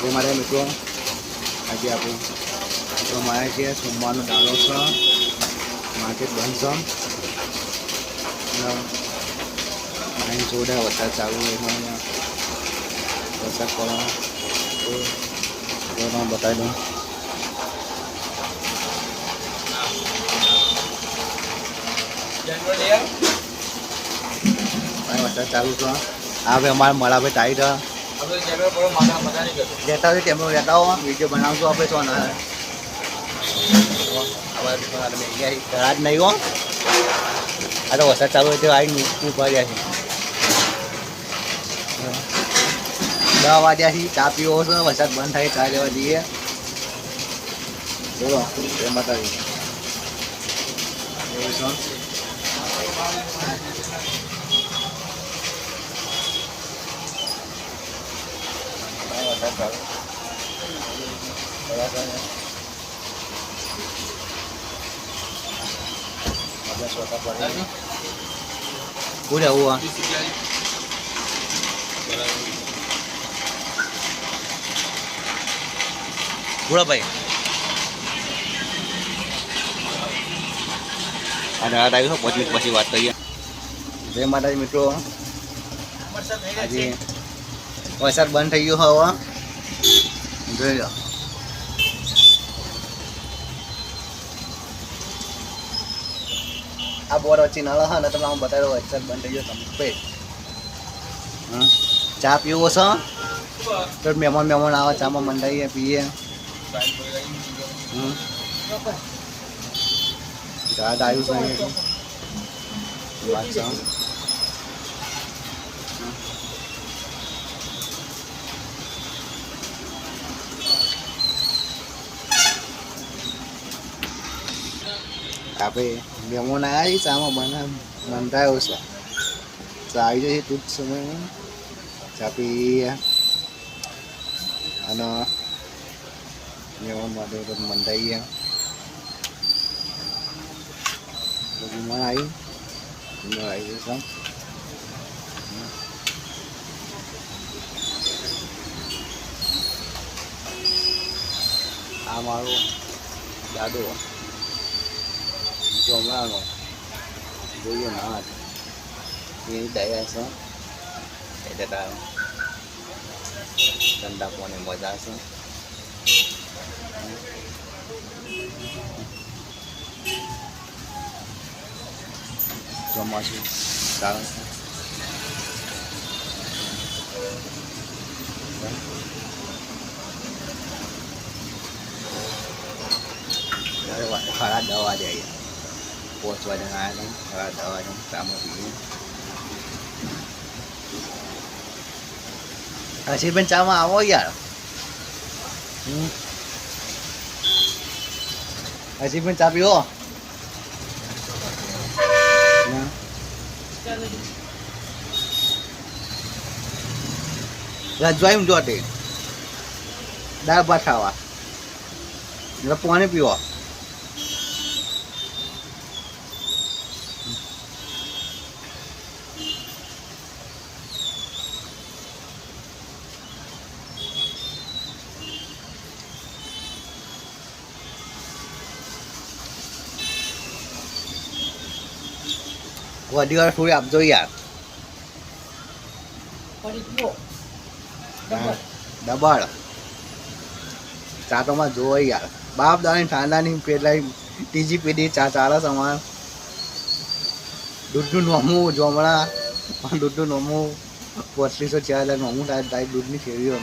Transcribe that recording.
એ મારે મિત્રો આજે આપણું મિત્રો મારે છે સોમવારનો ડાલો છે માર્કેટ બંધ છે અને અહીં જોડે વરસાદ ચાલુ હોય છે અહીંયા વરસાદ પડવાનો તો જો તમને બતાવી દઉં અહીં વરસાદ ચાલુ છે આ ભાઈ અમારા મળાભાઈ ટાઈટ રહેતા હોય તેમનો રહેતા હો વીડિયો બનાવશું આપણે તો ના ઘણા જ નહીં હો. આ તો વરસાદ ચાલુ હોય તો આવીને ઊભા રહ્યા છે. દસ વાગ્યાથી ચા પીવો છો વરસાદ બંધ થાય ચા લેવા જઈએ. બોલો એમ બતાવી એવું છે વરસાદ ચાલુ બરાબર ને? આપણે સ્વતઃ પડી પૂરે આવું આ પૂરા ભાઈ અને આ ટાઈમ પાંચ મિનિટ પછી વાત કરીએ જય માતાજી મિત્રો આજે વરસાદ બંધ થઈ ગયો હવે જોઈ લો આ બોર વચ્ચે નળ હા ને તમે આમ બતાવ્યો વરસાદ બંધ થઈ ગયો તમે ભાઈ ચા પીવો છો તો મહેમાન મહેમાન આવે ચામાં મંડાઈએ પીએ. હમ દાદ આવ્યું છે. તો. આપણે મહેમાન આવ્યા છે ચામાં મને બંધાયો છે. ચા આવી જશે ટૂંક સમયમાં. ચાપી અને મહેમાન માટે બધું મંડાઈએ બધું મણ આવી અંદર આવી જશે આ મારો દાદો. 조마하고 여기 나와 여기 대에서 대대다 전다 보내 모자서 조마시 다른 khóa đô ở đây પહોંચવા જણા આવ્યા હતા દવા જણ પીએ હસીબેન ચામાં આવો યાર. હસીબેન ચા પીવો. રજવાઈ તે દાળ ભાત ખાવા પાણી પીવો વધી વાર થોડી આપજો યાર ડબલ ચા તો જોવો યાર બાપ દાણી ઠાંડાની પેલા ત્રીજી પેઢી ચા ચાલે સમાન દૂધનું નોમું જોમણા દૂધનું નોમું પોત્રીસો ચાર હજાર નોમું થાય દૂધની ફેરીઓ